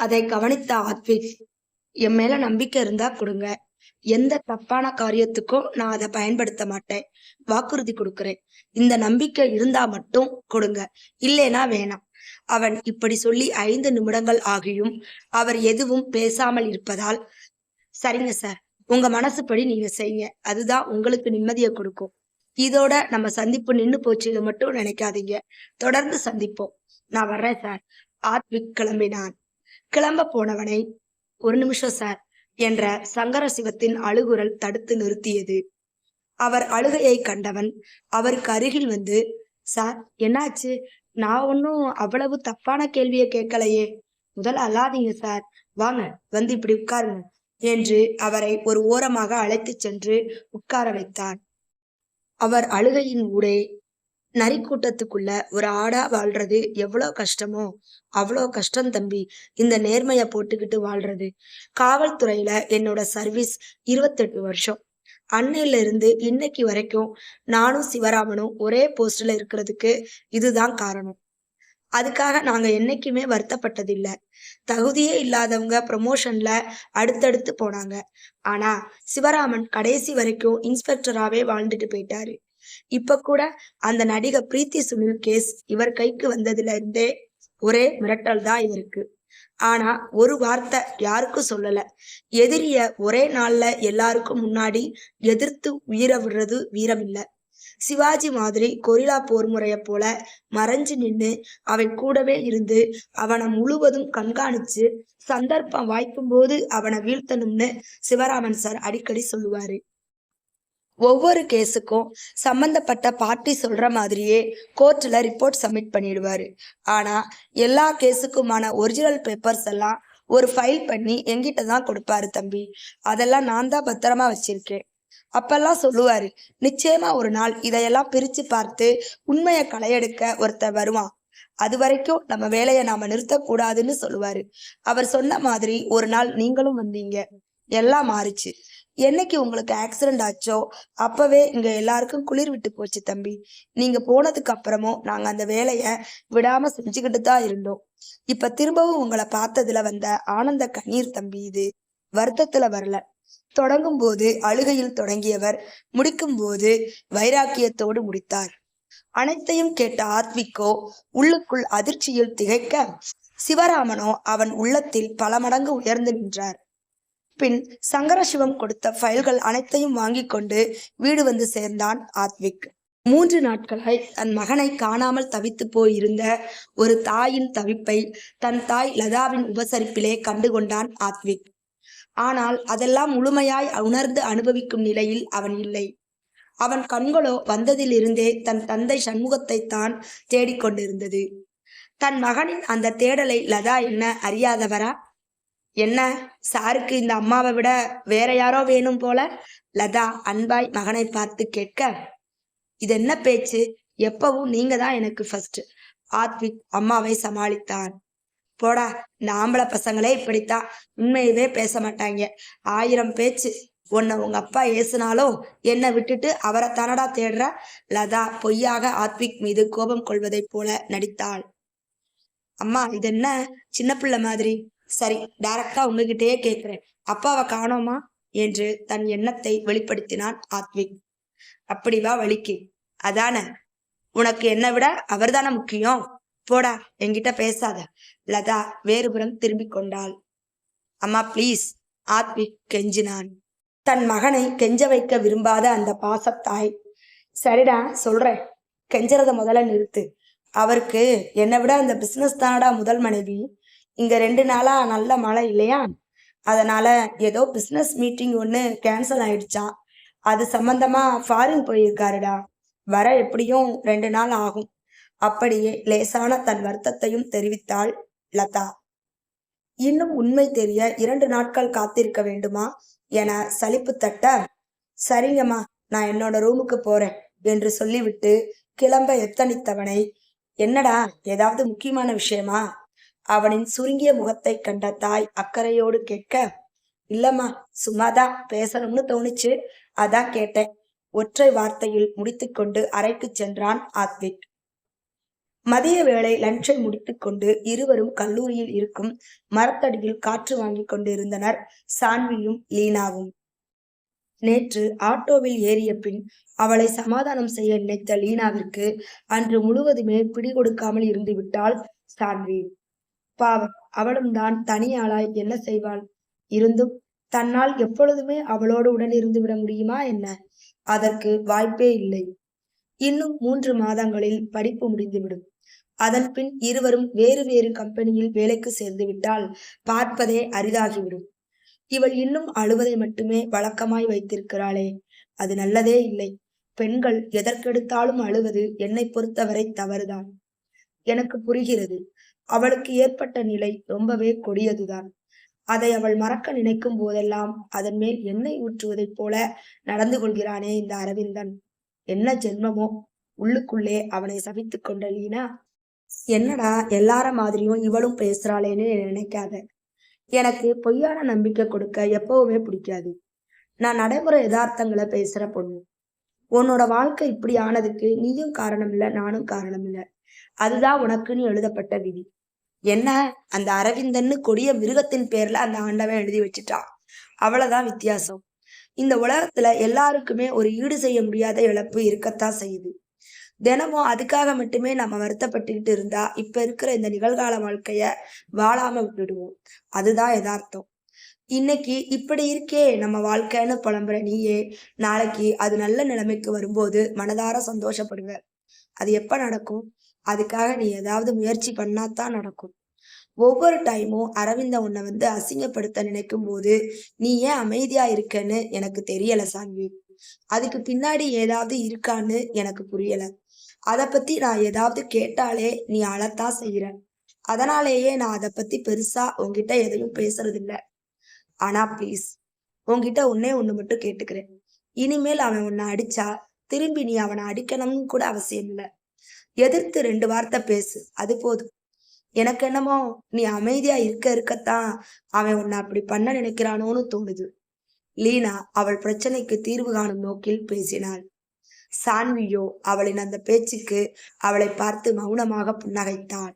அதை கவனித்த ஆத்விக் என் மேல நம்பிக்கை இருந்தா கொடுங்க. எந்த தப்பான காரியத்துக்கும் நான் அதை பயன்படுத்த மாட்டேன். வாக்குறுதி கொடுக்கிறேன். இந்த நம்பிக்கை இருந்தா மட்டும் கொடுங்க. இல்லைனா வேணாம். அவன் இப்படி சொல்லி ஐந்து நிமிடங்கள் ஆகியும் அவர் எதுவும் பேசாமல் இருப்பதால் சரிங்க சார். உங்க மனசுப்படி நீங்க செய்யுங்க. அதுதான் உங்களுக்கு நிம்மதியை கொடுக்கும். இதோட நம்ம சந்திப்பு நின்னு போச்சு இதை மட்டும் நினைக்காதீங்க. தொடர்ந்து சந்திப்போம். நான் வர்றேன் சார். ஆத்விக் கிளம்பினான். கிளம்ப போனவனை ஒரு நிமிஷம் சார் என்ற சங்கர சிவத்தின் அழுகுரல் தடுத்து நிறுத்தியது. அவர் அழுகையை கண்டவன் அவருக்கு அருகில் வந்து சார் என்னாச்சு? நான் ஒன்னும் அவ்வளவு தப்பான கேள்வியை கேட்கலையே. முதல்ல அல்லாதீங்க சார் வாங்க வந்து இப்படி உட்காருங்க என்று அவரை ஒரு ஓரமாக அழைத்துச் சென்று உட்கார வைத்தார் அவர் அழுகையின் ஊடே நரிக்கூட்டத்துக்குள்ள ஒரு ஆடா வாழ்றது எவ்வளோ கஷ்டமோ அவ்வளோ கஷ்டம் தம்பி. இந்த நேர்மைய போட்டுக்கிட்டு வாழ்றது. காவல்துறையில என்னோட சர்வீஸ் இருபத்தெட்டு வருஷம். அன்னையில இருந்து இன்னைக்கு வரைக்கும் நானும் சிவராமனும் ஒரே போஸ்ட்ல இருக்கிறதுக்கு இதுதான் காரணம். அதுக்காக நாங்க என்னைக்குமே வருத்தப்பட்டதில்லை. தகுதியே இல்லாதவங்க ப்ரமோஷன்ல அடுத்தடுத்து போனாங்க. ஆனா சிவராமன் கடைசி வரைக்கும் இன்ஸ்பெக்டராவே வாழ்ந்துட்டு போயிட்டாரு. இப்ப கூட அந்த நடிகை பிரீத்தி சுனில் கேஸ் இவர் கைக்கு வந்ததுல இருந்தே ஒரே மிரட்டல் தான் இவருக்கு. ஆனா ஒரு வார்த்தை யாருக்கும் சொல்லல. எதிரிய ஒரே நாள்ல எல்லாருக்கும் முன்னாடி எதிர்த்து உயிரை விடுறது வீரம் இல்ல சிவாஜி மாதிரி கொரில்லா போர் முறைய போல மறைஞ்சு நின்னு அவன் கூடவே இருந்து அவனை முழுவதும் கண்காணிச்சு சந்தர்ப்பம் வாய்க்கும் போது அவனை வீழ்த்தணும்னு சிவராமன் சார் அடிக்கடி சொல்லுவாரு. ஒவ்வொரு கேஸுக்கும் சம்மந்தப்பட்ட பார்ட்டி சொல்ற மாதிரியே கோர்ட்ல ரிப்போர்ட் சப்மிட் பண்ணிடுவாரு. ஆனா எல்லா கேஸுக்குமான ஒரிஜினல் பேப்பர்ஸ் எல்லாம் ஒரு ஃபைல் பண்ணி என்கிட்ட தான் கொடுப்பாரு தம்பி. அதெல்லாம் நான் தான் பத்திரமா வச்சிருக்கேன். அப்பெல்லாம் சொல்லுவாரு நிச்சயமா ஒரு நாள் இதையெல்லாம் பிரிச்சு பார்த்து உண்மையை களையெடுக்க ஒருத்தர் வருவான். அது வரைக்கும் நம்ம வேலையை நாம நிறுத்தக்கூடாதுன்னு சொல்லுவாரு. அவர் சொன்ன மாதிரி ஒரு நாள் நீங்களும் வந்தீங்க. எல்லாம் மாறிச்சு. என்னைக்கு உங்களுக்கு ஆக்சிடென்ட் ஆச்சோ அப்பவே இங்க எல்லாருக்கும் குளிர் விட்டு போச்சு தம்பி. நீங்க போனதுக்கு அப்புறமும் நாங்க அந்த வேலைய விடாம செஞ்சுக்கிட்டு தான் இருந்தோம். இப்ப திரும்பவும் உங்களை பார்த்ததுல வந்த ஆனந்த கண்ணீர் தம்பி இது. வருத்தத்துல வரல. தொடங்கும் போது அழுகையில் தொடங்கியவர் முடிக்கும் போது வைராக்கியத்தோடு முடித்தார். அனைத்தையும் கேட்ட ஆத்விக்கோ உள்ளுக்குள் அதிர்ச்சியில் திகைக்க சிவராமனோ அவன் உள்ளத்தில் பல மடங்கு உயர்ந்து நின்றார். பின் சங்கரசிவம் கொடுத்த ஃபைல்கள் அனைத்தையும் வாங்கி கொண்டு வீடு வந்து சேர்ந்தான் ஆத்விக். மூன்று நாட்களாய் தன் மகனை காணாமல் தவித்து போயிருந்த ஒரு தாயின் தவிப்பை தன் தாய் லதாவின் உபசரிப்பிலே கண்டுகொண்டான் ஆத்விக். ஆனால் அதெல்லாம் முழுமையாய் உணர்ந்து அனுபவிக்கும் நிலையில் அவன் இல்லை. அவன் கண்களோ வந்ததிலிருந்தே தன் தந்தை சண்முகத்தை தான் தேடிக்கொண்டிருந்தது தன் மகனின் அந்த தேடலை லதா என்ன அறியாதவரா? என்ன? சாருக்கு இந்த அம்மாவை விட வேற யாரோ வேணும் போல? லதா அன்பாய் மகனை பார்த்து கேட்க இது என்ன பேச்சு? எப்பவும் நீங்க தான் எனக்கு ஃபர்ஸ்ட் ஆத்விக் அம்மாவை சமாளித்தான். போடா இந்த ஆம்பளை பசங்களே இப்படித்தான் உண்மையவே பேச மாட்டாங்க ஆயிரம் பேச்சு. உன்னை உங்க அப்பா ஏசுனாலும் என்னை விட்டுட்டு அவரை தானடா தேடுற? லதா பொய்யாக ஆத்விக் மீது கோபம் கொள்வதைப் போல நடித்தாள். அம்மா இது என்ன? சின்ன பிள்ளை மாதிரி. சரி டைரக்டா உங்ககிட்டயே கேட்கிறேன். அப்பாவை காணோமா? என்று தன் எண்ணத்தை வெளிப்படுத்தினான் ஆத்விக் அப்படி வா வலிக்கு அதானே? உனக்கு என்னை விட அவர்தானே முக்கியம்? போடா என்கிட்ட பேசாத. லதா வேறுபுறம் திரும்பிக் கொண்டாள். அம்மா ப்ளீஸ் ஆத்விக் கெஞ்சினான். தன் மகனை கெஞ்ச வைக்க விரும்பாத அந்த பாசத்தாய் சரிடா சொல்றேன். கெஞ்சறத முதல்ல நிறுத்து. அவருக்கு என்னை விட அந்த பிசினஸ் தானடா முதல் மனைவி? இங்க ரெண்டு நாளா நல்ல மழை இல்லையா? அதனால ஏதோ பிசினஸ் மீட்டிங் ஒன்று கேன்சல் ஆயிடுச்சா? அது சம்பந்தமா ஃபாரின் போயிருக்காருடா. வர எப்படியும் ரெண்டு நாள் ஆகும். அப்படியே லேசான தன் வருத்தத்தையும் தெரிவித்தாள் லதா. இன்னும் உண்மை தெரிய இரண்டு நாட்கள் காத்திருக்க வேண்டுமா? என சலிப்பு தட்ட சரிங்கம்மா நான் என்னோட ரூமுக்கு போறேன் என்று சொல்லிவிட்டு கிளம்ப எத்தனித்தவனை. என்னடா ஏதாவது முக்கியமான விஷயமா? அவனின் சுருங்கிய முகத்தை கண்ட தாய் அக்கறையோடு கேட்க இல்லம்மா சும்மாதான் பேசணும்னு தோணுச்சு. அதான் கேட்டேன். ஒற்றை வார்த்தையில் முடித்துக்கொண்டு அறைக்கு சென்றான் ஆத்விக். மதிய வேளை லஞ்சை முடித்துக்கொண்டு இருவரும் கல்லூரியில் இருக்கும் மரத்தடியில் காற்று வாங்கிக் கொண்டிருந்தனர் சான்வியும் லீனாவும். நேற்று ஆட்டோவில் ஏறிய பின் அவளை சமாதானம் செய்ய நினைத்த லீனாவிற்கு அன்று முழுவதுமே பிடி கொடுக்காமல் இருந்து விட்டாள் சான்வி. பாவம். அவளும் தான் தனியாளாய் என்ன செய்வாள்? இருந்தும் தன்னால் எப்பொழுதுமே அவளோடு உடன் இருந்து விட முடியுமா என்ன? அதற்கு வாய்ப்பே இல்லை. இன்னும் மூன்று மாதங்களில் படிப்பு முடிந்துவிடும். அதன் பின் இருவரும் வேறு வேறு கம்பெனியில் வேலைக்கு சேர்ந்து விட்டால் பார்ப்பதே அரிதாகிவிடும். இவள் இன்னும் அழுவதை மட்டுமே வழக்கமாய் வைத்திருக்கிறாளே. அது நல்லதே இல்லை. பெண்கள் எதற்கெடுத்தாலும் அழுவது என்னை பொறுத்தவரை தவறுதான். எனக்கு புரிகிறது. அவளுக்கு ஏற்பட்ட நிலை ரொம்பவே கொடியதுதான். அதை அவள் மறக்க நினைக்கும் போதெல்லாம் அதன் மேல் எண்ணெய் ஊற்றுவதைப் போல நடந்து கொள்கிறானே இந்த அரவிந்தன். என்ன ஜென்மமோ? உள்ளுக்குள்ளே அவனை சபித்து கொண்ட லீனா என்னடா எல்லார மாதிரியும் இவளும் பேசுறாளேன்னு நினைக்காத. எனக்கு பொய்யான நம்பிக்கை கொடுக்க எப்பவுமே பிடிக்காது. நான் நடைமுறை யதார்த்தங்களை பேசுற பொண்ணு. உன்னோட வாழ்க்கை இப்படி ஆனதுக்கு நீயும் காரணம் இல்லை நானும் காரணம் இல்லை. அதுதான் உனக்குன்னு எழுதப்பட்ட விதி. என்ன? அந்த அரவிந்தன்னு கொடிய மிருகத்தின் பேர்ல அந்த ஆண்டவன் எழுதி வச்சுட்டான். அவ்வளவுதான் வித்தியாசம். இந்த உலகத்துல எல்லாருக்குமே ஒரு ஈடு செய்ய முடியாத இழப்பு இருக்கத்தான் செய்யுது. தினமும் அதுக்காக மட்டுமே நம்ம வருத்தப்பட்டுக்கிட்டு இருந்தா இப்ப இருக்கிற இந்த நிகழ்கால வாழ்க்கைய வாழாம விட்டுடுவோம். அதுதான் யதார்த்தம். இன்னைக்கு இப்படி இருக்கே நம்ம வாழ்க்கைன்னு புலம்புற நீயே நாளைக்கு அது நல்ல நிலைமைக்கு வரும்போது மனதார சந்தோஷப்படுவ. அது எப்ப நடக்கும்? அதுக்காக நீ ஏதாவது முயற்சி பண்ணாதான் நடக்கும். ஒவ்வொரு டைமும் அரவிந்த உன்னை வந்து அசிங்கப்படுத்த நினைக்கும் போது நீ ஏன் அமைதியா இருக்கன்னு எனக்கு தெரியல சாங்கி அதுக்கு பின்னாடி ஏதாவது இருக்கான்னு எனக்கு புரியல. அதை பத்தி நான் ஏதாவது கேட்டாலே நீ அழத்தான் செய்யற அதனாலேயே நான் அதை பத்தி பெருசா உங்ககிட்ட எதையும் பேசுறது இல்ல ஆனா ப்ளீஸ் உன்கிட்ட ஒன்னே ஒண்ணு மட்டும் கேட்டுக்கிறேன். இனிமேல் அவன் உன்னை அடிச்சா திரும்பி நீ அவனை அடிக்கணும்னு கூட அவசியம் இல்லை. எதிர்த்து ரெண்டு வார்த்தை பேசு அது போதும். எனக்கு என்னமோ நீ அமைதியா இருக்க இருக்கத்தான் அவன் உன்னை அப்படி பண்ண நினைக்கிறானோன்னு தோணுது. லீனா அவள் பிரச்சனைக்கு தீர்வு காணும் நோக்கில் பேசினாள். சான்வியோ அவளின் அந்த பேச்சுக்கு அவளை பார்த்து மௌனமாக புன்னகைத்தாள்.